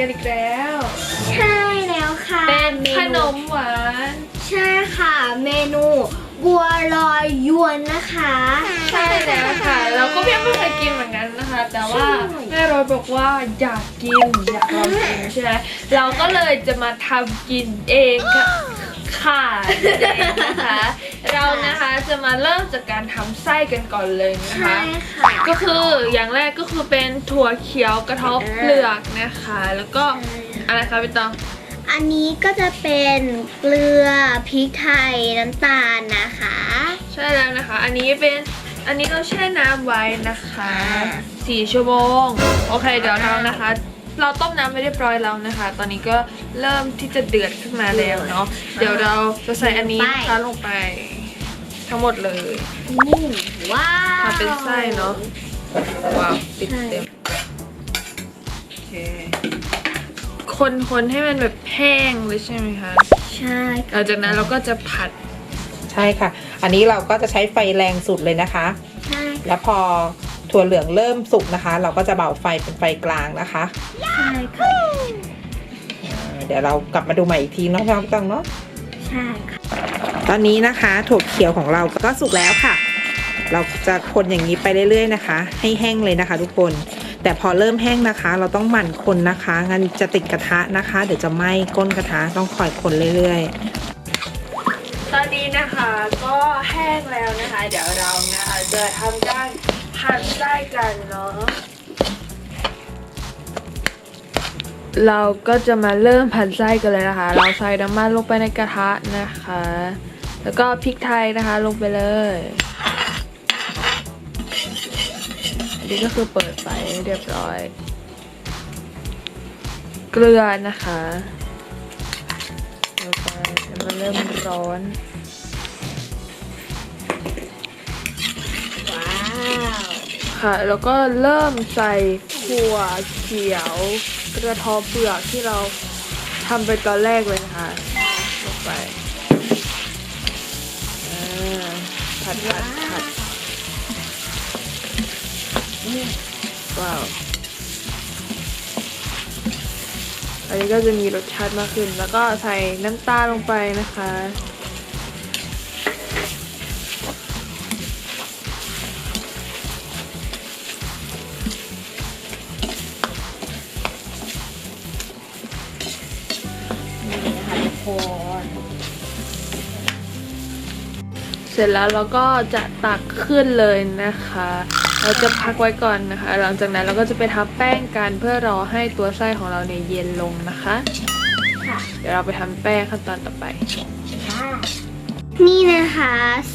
กันอีกแล้ว ใช่แล้วค่ะเป็นมขนมหวาน ใช่ค่ะ เมนู บัวลอยยวนนะคะ ใช่แล้วค่ะ เราก็ยังไม่เคยกินเหมือนกันนะคะ แต่ว่าใช่แม่รอยบอกว่าอยากกินอยากลองกินใช่ไหมเราก็เลยจะมาทำกินเองค่ะ ค่ะเองนะคะ เรานะคะจะมาเริ่มจากการทำไส้กันก่อนเลยนะใช่คะ ค่ะ ก็คืออย่างแรกก็คือเป็นถั่วเขียวกระเทบเปลือกนะคะ แล้วก็อะไรคะพี่ตองอันนี้ก็จะเป็นเกลือพริกไทยน้ำตาลนะคะ ใช่แล้วนะคะ อันนี้เป็นอันนี้เราแช่น้ำไว้นะคะสี่ชั่วโมง โอเคเดี๋ยวเรานะคะ เราต้มน้ำไปเรียบร้อยแล้วนะคะ ตอนนี้ก็เริ่มที่จะเดือดขึ้นมาแล้วเนาะ เดี๋ยวเราจะใส่อันนี้นะคะลงไป ทั้งหมดเลยนี่ว้าวทำเป็นไส้เนาะ ว้าวติดใช่เต็มโอเค คนคนให้มันแบบแห้งเลยใช่ไหมคะ ใช่ค่ะหลังจากนั้นเราก็จะผัด ใช่ค่ะ อันนี้เราก็จะใช้ไฟแรงสุดเลยนะคะ ใช่ แล้วพอ ถั่วเหลืองเริ่มสุกนะคะ เราก็จะเบาไฟเป็นไฟกลางนะคะใช่ค่ะอ่าเดี๋ยวเรากลับมาดูใหม่อีกทีเนาะพี่ต้องเนาะใช่ค่ะตอนนี้นะคะถั่วเขียวของเราก็สุกแล้วค่ะ เราจะคนอย่างนี้ไปเรื่อยๆนะคะ ให้แห้งเลยนะคะ ทุกคน แต่พอเริ่มแห้งนะคะ เราต้องหมั่นคนนะคะ งั้นจะติดกระทะนะคะ เดี๋ยวจะไหม้ก้นกระทะต้องคอยคนเรื่อยๆ ตอนนี้นะคะก็แห้งแล้วนะคะ เดี๋ยวเรานะคะจะทำการ หั่นไส้กันเนาะ เราก็จะมาเริ่มผัดไส้กันเลยนะคะ เราใส่น้ำมันลงไปในกระทะนะคะ แล้วก็พริกไทยนะคะลงไปเลยอันนี้ก็คือเปิดไฟเรียบร้อย เกลือนะคะลงไปมันเริ่มร้อน ค่ะแล้วก็เริ่มใส่ถั่วเขียวกระทอเปลือกที่เราทำไปตอนแรกเลยนะคะลงไปอ่าผัดผัดผัดว้าวอันนี้ก็จะมีรสชาติมากขึ้น แล้วก็ใส่น้ำตาลลงไปนะคะ ร็จแล้วเราก็จะตักขึ้นเลยนะคะ เราจะพักไว้ก่อนนะคะ หลังจากนั้นเราก็จะไปทำแป้งกันเพื่อรอให้ตัวไส้ของเราเนี่ยเย็นลงนะคะค่ะเดี๋ยวเราไปทำแป้งขั้นตอนต่อไป นี่นะคะ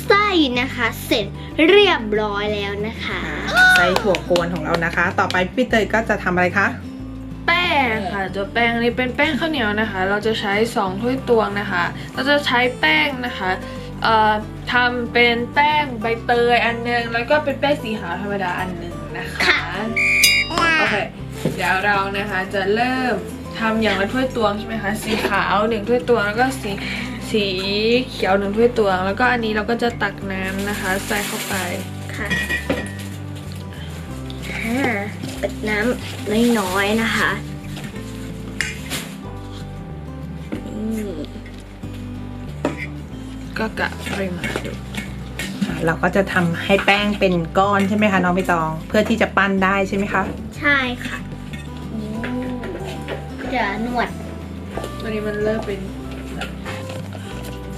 ไส้นะคะเสร็จเรียบร้อยแล้วนะคะ ใส่ถั่วกวนของเรานะคะ ต่อไปพี่เตยก็จะทำอะไรคะ แป้งค่ะตัวแป้งนี้เป็นแป้งข้าวเหนียวนะคะ เราจะใช้2ถ้วยตวงนะคะ เราจะใช้แป้งนะคะเอ่อ ทำเป็นแป้งใบเตยอันหนึง แล้วก็เป็นแป้งสีขาวธรรมดาอันหนึงนะคะค่ะโอเคเดี๋ยวเรานะคะจะเริ่มทำอย่างละถ้วยตวงใช่ไหมคะสีขาวหนึ่งถ้วยตวงแล้วก็สีสีเขียวหนึ่งถ้วยตวง แล้วก็อันนี้เราก็จะตักน้ำนะคะ ใส่เข้าไปค่ะอ่าเป็ดน้ำน้อยๆนะคะนี่ ก็กะปริมาณดูเราก็จะทำให้แป้งเป็นก้อนใช่ไหมคะน้องใบตอง เพื่อที่จะปั้นได้ใช่ไหมคะ ใช่ค่ะนี่จะนวดวันนี้มันเริ่มเป็นแบบ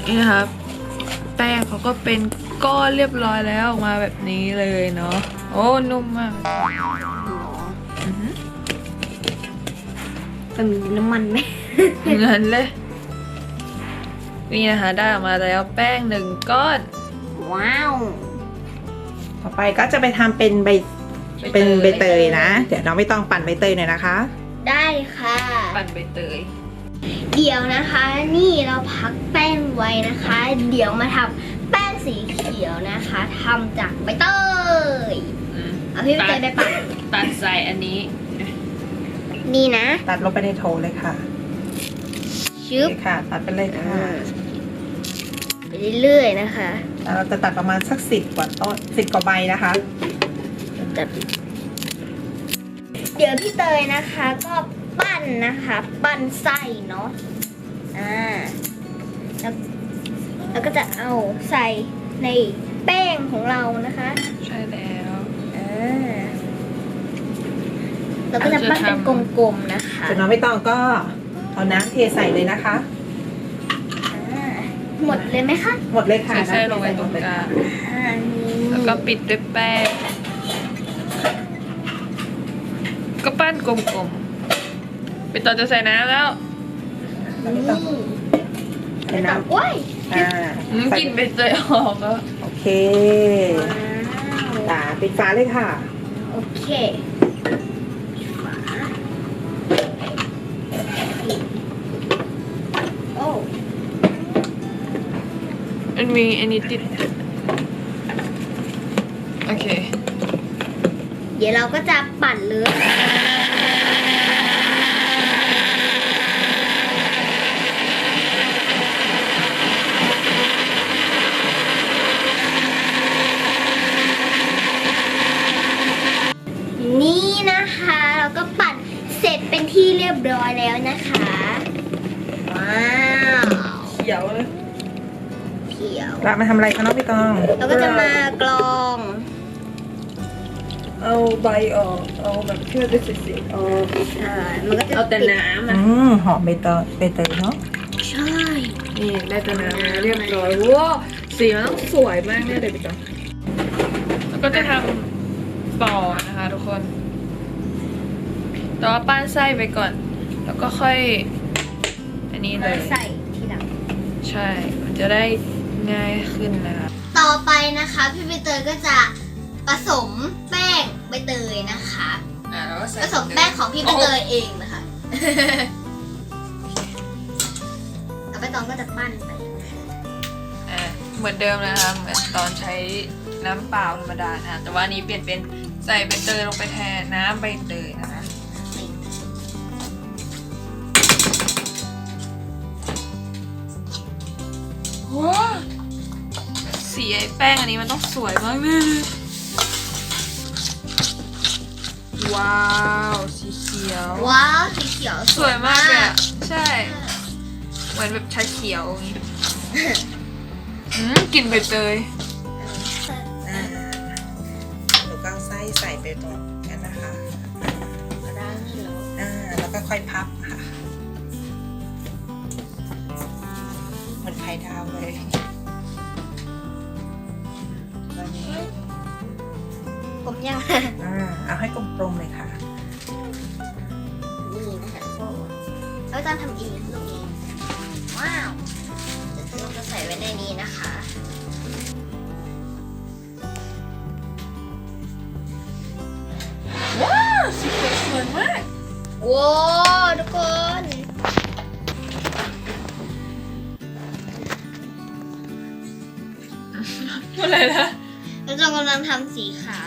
นี่นะครับ แป้งเขาก็เป็นก้อนเรียบร้อยแล้วออกมาแบบนี้เลยเนาะโอ้นุ่มมากอือหือ มันมีน้ำมันไหมเงินเลย นี่นะคะได้ออกมาแล้วแป้งหนึ่งก้อน ว้าว ต่อไปก็จะไปทำเป็นใบเป็นใบเตยนะ เดี๋ยวน้องใบตองปั่นใบเตยหน่อยนะคะ ได้ค่ะ ปั่นใบเตย เดี๋ยวนะคะ นี่เราพักแป้งไว้นะคะ เดี๋ยวมาทำแป้งสีเขียวนะคะทำจากใบเตยอืมเอาพี่ใบเตยไปปั่นตัดใส่อันนี้ นี่นะ ตัดลงไปในโถเลยค่ะ ชึบนี่ค่ะ ตัดไปเลยค่ะ ไปเรื่อยๆนะคะแล้วเราจะตัดประมาณสักสิบกว่าต้นสิบกว่าใบนะคะจับเดี๋ยวพี่เตยนะคะก็ปั้นนะคะ ปั้นไส้เนาะอ่าแล้วแล้วก็จะเอาใส่ในแป้งของเรานะคะ ใช่แล้วอ่าแล้วก็จะปั้นเป็นกลมๆนะคะส่วนน้องไม่ต้องก็ เอาน้ำเทใส่เลยนะคะ อ่าหมดเลยไหมคะหมดเลยค่ะใส่ไส้น้ำเทลงไปใส่ตรงกลางอ่านี่แล้วก็ปิดด้วยแป้ง ก็ปั้นกลมๆปิดต่อจะใส่น้ำแล้วนี่ใส่น้ำโอ้ยอ่าอืมกลินไปเตยออกแล้วโอเคว้าว ตาปิดฝาเลยค่ะ โอเคฝาโอ้ มันมีอันนี้ติดโอเค เดี๋ยวเราก็จะปั่นเลยนี่นะคะ เราก็ปั่นเสร็จเป็นที่เรียบร้อยแล้วนะคะ ว้าว เขียวเลยเขียวเรามาทำอะไรคะน้องพี่ตองเราก็จะมากรอง เอาใบออก เอาแบบเพื่อจะเสียออกอ่า มันก็จะเอาแต่ติดน้ำอือะมหอมใบเตยใบเตยเนาะใช่ นี่ได้แต่น้ำแล้วเรียบร้อยว้าวสีมันต้องสวยมากแน่เลยพี่จอมแล้วก็จะทำต่อนะคะทุกคนแต่ว่าปั้นไส้ไปก่อน แล้วก็ค่อย อันนี้เลมายใส่ทีหลัง ใช่ มันจะได้ ง่ายขึ้นนะคะ ต่อไปนะคะพี่ใบเตยก็จะผสมแป้งใบเตยนะคะอ่าแล้วก็ใส่ผสมแป้งของพี่ใบเตยเองนะคะแล้วใบตองก็จะปั้นไปอ่าเหมือนเดิมนะคะเหมือนตอนใช้น้ำเปล่าธรรมดานะคะแต่ว่าอันนี้เปลี่ยนเป็นใส่ใบเตยลงไปแทนน้ำใบเตยนะคะ สีไอ้แป้งอันนี้มันต้องสวยมากแน่เลยว้าว สีเขียว ว้าวสีเขียวสวยมากเลยอะใช่ เหมือนแบบชาเขียวอย่างงี้อืมกลิ่นใบเตยอ่าหนูก็เอาไส้ใส่ไปตรงนั้นนะคะได้แล้วอ่าแล้วก็ค่อยพับค่ะเหมือนไข่ดาวเลย ผมยังอ่าเอาให้กลมๆเลยค่ะ นี่นะคะแล้วจะทำเองลูกนี้ว้าวเดี๋ยวเราจะใส่ไว้ในนี้นะคะว้าวสีเขียวสวยมากว้าวทุกคนอะไรนะ เราจะกำลังทำสีขาว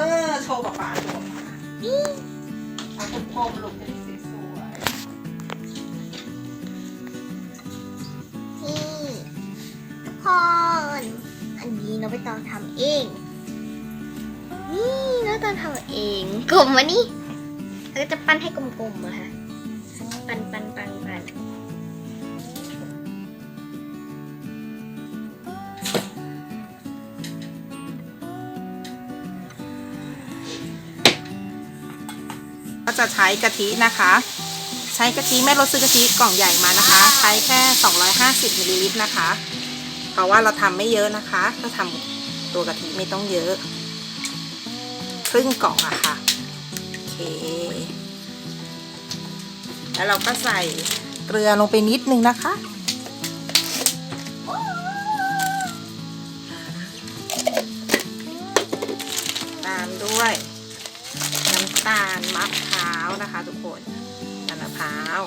ออโชว์กับปากดูเอาคุณพรมลูกเป็นสีสวยนี่ทุกคน อันนี้น้องใบตองทำเอง นี่น้องใบตองทำเองกลมวะนี่แล้วก็จะปั้นให้กลมๆอะคะ ปั้นปั้นปั้นปั้น จะใช้กะทินะคะ ใช้กะทิแม่รสซื้อกะทิกล่องใหญ่มานะคะ ใช้แค่ 250มิลลิลิตรนะคะ เพราะว่าเราทำไม่เยอะนะคะก็ทำตัวกะทิไม่ต้องเยอะ ครึ่งกล่องอะค่ะโอเค แล้วเราก็ใส่เกลือลงไปนิดนึงนะคะตามด้วยน้ำตาลมะพร้าว นะคะทุกคนน้ำมะพร้าว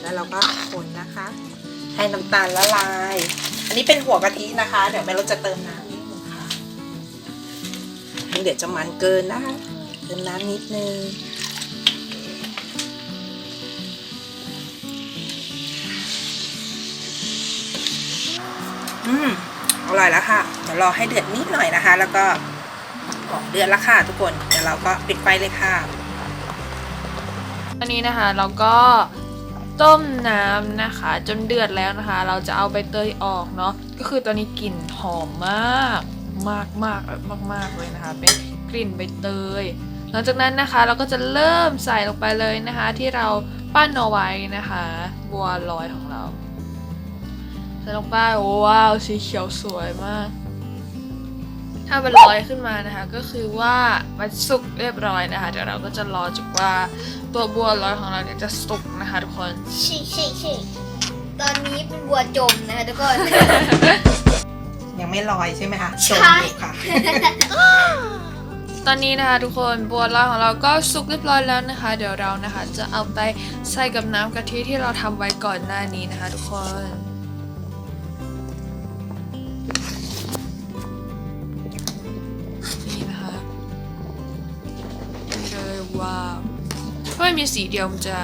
แล้วเราก็คนนะคะ ให้น้ำตาลละลาย อันนี้เป็นหัวกะทินะคะ เดี๋ยวแม่เราจะเติมน้ำนิดนึงค่ะเดี๋ยวจะมันเกินนะคะเติมน้ำนิดนึงอืมอร่อยแล้วค่ะเดี๋ยวรอให้เดือดนิดหน่อยนะคะ แล้วก็ ออกเดือดแล้วค่ะทุกคนเดี๋ยวเราก็ปิดไฟเลยค่ะอันนี้นะคะเราก็ต้มน้ำนะคะ จนเดือดแล้วนะคะ เราจะเอาใบเตยออกเนาะก็คือตอนนี้กลิ่นหอมมากมากมากแบบมากเลยนะคะ เป็นกลิ่นใบเตย หลังจากนั้นนะคะเราก็จะเริ่มใส่ลงไปเลยนะคะ ที่เราปั้นเอาไว้นะคะบัวลอยของเราใส่ลงไปว้าวสีเขียวสวยมาก ถ้ามันลอยขึ้นมานะคะ ก็คือว่ามันสุกเรียบร้อยนะคะ เดี๋ยวเราก็จะรอจนกว่าตัวบัวลอยของเราเนี่ยจะสุกนะคะทุกคนชิชิชิตอนนี้เป็นบัวจมนะคะทุกคน ยังไม่ลอยใช่ไหมคะใช่จมอยู่ค่ะ ตอนนี้นะคะทุกคนบัวลอยของเราก็สุกเรียบร้อยแล้วนะคะ เดี๋ยวเรานะคะ จะเอาไปใส่กับน้ำกะทิที่เราทำไว้ก่อนหน้านี้นะคะ ทุกคนนี่ ไม่มีสีเดียวมันจะ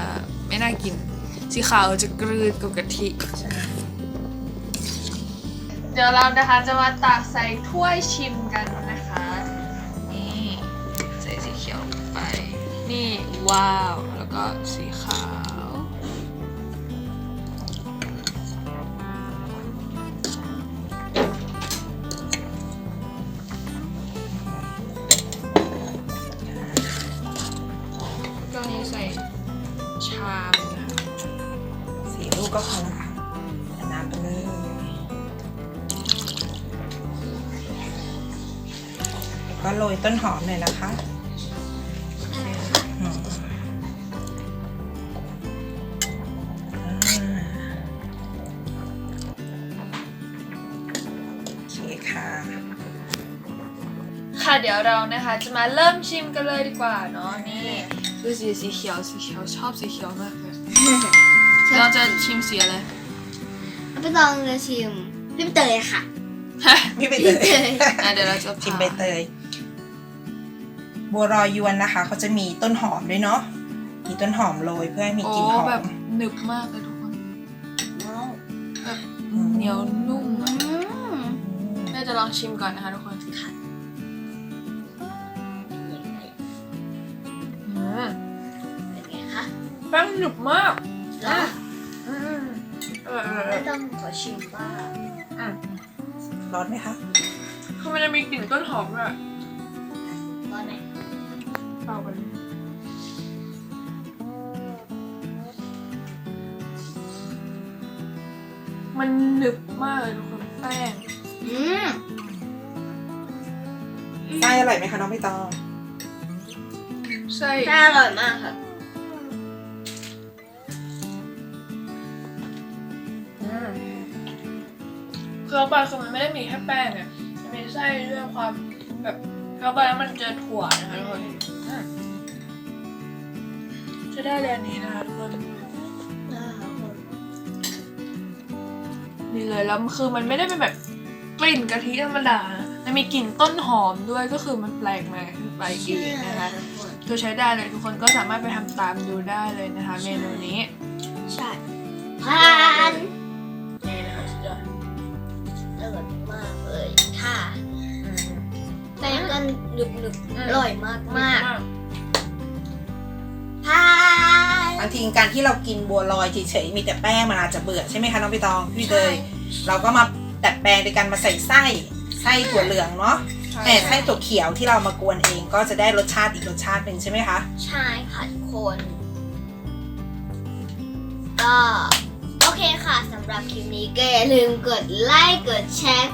ไม่น่ากิน สีขาวจะกลืนกับกะทิ เดี๋ยวเรานะคะจะมาตักใส่ถ้วยชิมกันนะคะ นี่ ใส่สีเขียวลงไป นี่ ว้าว แล้วก็สี ต้นหอมหน่อยนะคะอืมอ่าโอเคค่ะค่ะเดี๋ยวเรานะคะ จะมาเริ่มชิมกันเลยดีกว่าเนาะนี่ดูสีสีเขียวสีเขียวชอบสีเขียวมากเลยเราจะชิมสีอะไรไม่ต้องจะชิมพี่เตยค่ะ พี่ใบเตยอะเดี๋ยวเราจะผ่าชิมใบเตย บัวรอยยวนนะคะเขาจะมีต้นหอมด้วยเนาะมีต้นหอมโรยเพื่อให้มีโอ้กลิ่นหอมแบบหนึบมากเลยทุกคนว้าวแบบเหนียวนุ่มอะแม่จะลองชิมก่อนนะคะทุกคนค่ะอืมเป็นไงคะแป้งหนึบมากเนาะอืมอร่อยอร่อยอร่ไม่อยต้องขอชิมบ้างอืมร้อนไหมคะคือมันจะมีกลิ่นต้นหอมด้วยตอนไหน เปล่ากันมันหนึบมากเลยทุกคนแป้งอืมไส้อร่อยไหมคะน้องใบตองไส้น่าอร่อยมากค่ะเคี้ยวไปคือมันไม่ได้มีแค่แป้งอะมันมีไส้ด้วยความแบบเคี้ยวไปแล้วมันเจอถั่วนะคะทุกคนอืม จะได้เลยอันนี้นะคะทุกคนนี่เลยแล้วคือมันไม่ได้เป็นแบบกลิ่นกะทิธรรมดานะมันมีกลิ่นต้นหอมด้วยก็คือมันแปลกใหม่ขึ้นไปอีกนะคะตัวใช้ได้เลยทุกคนก็สามารถไปทำตามดูได้เลยนะคะ เมนูนี้ ใช่ผ่านนี่ แป้งกันหนึบหนึบๆอืมอร่อยมากมากผ่านบางทีการที่เรากินบัวลอยเฉยๆมีแต่แป้งมันอาจจะเบื่อใช่ไหมคะน้องใบตองพี่เตยเราก็มาดัดแปลงโดยการมาใส่ไส้ไส้ถั่วเหลืองเนาะแต่ไส้ถั่วเขียวที่เรามากวนเองก็จะได้รสชาติอีกรสชาติหนึ่งใช่ไหมคะใช่ค่ะทุกคนก็โอเคค่ะสำหรับคลิปนี้ก็อย่าลืมกดไลค์กดแชร์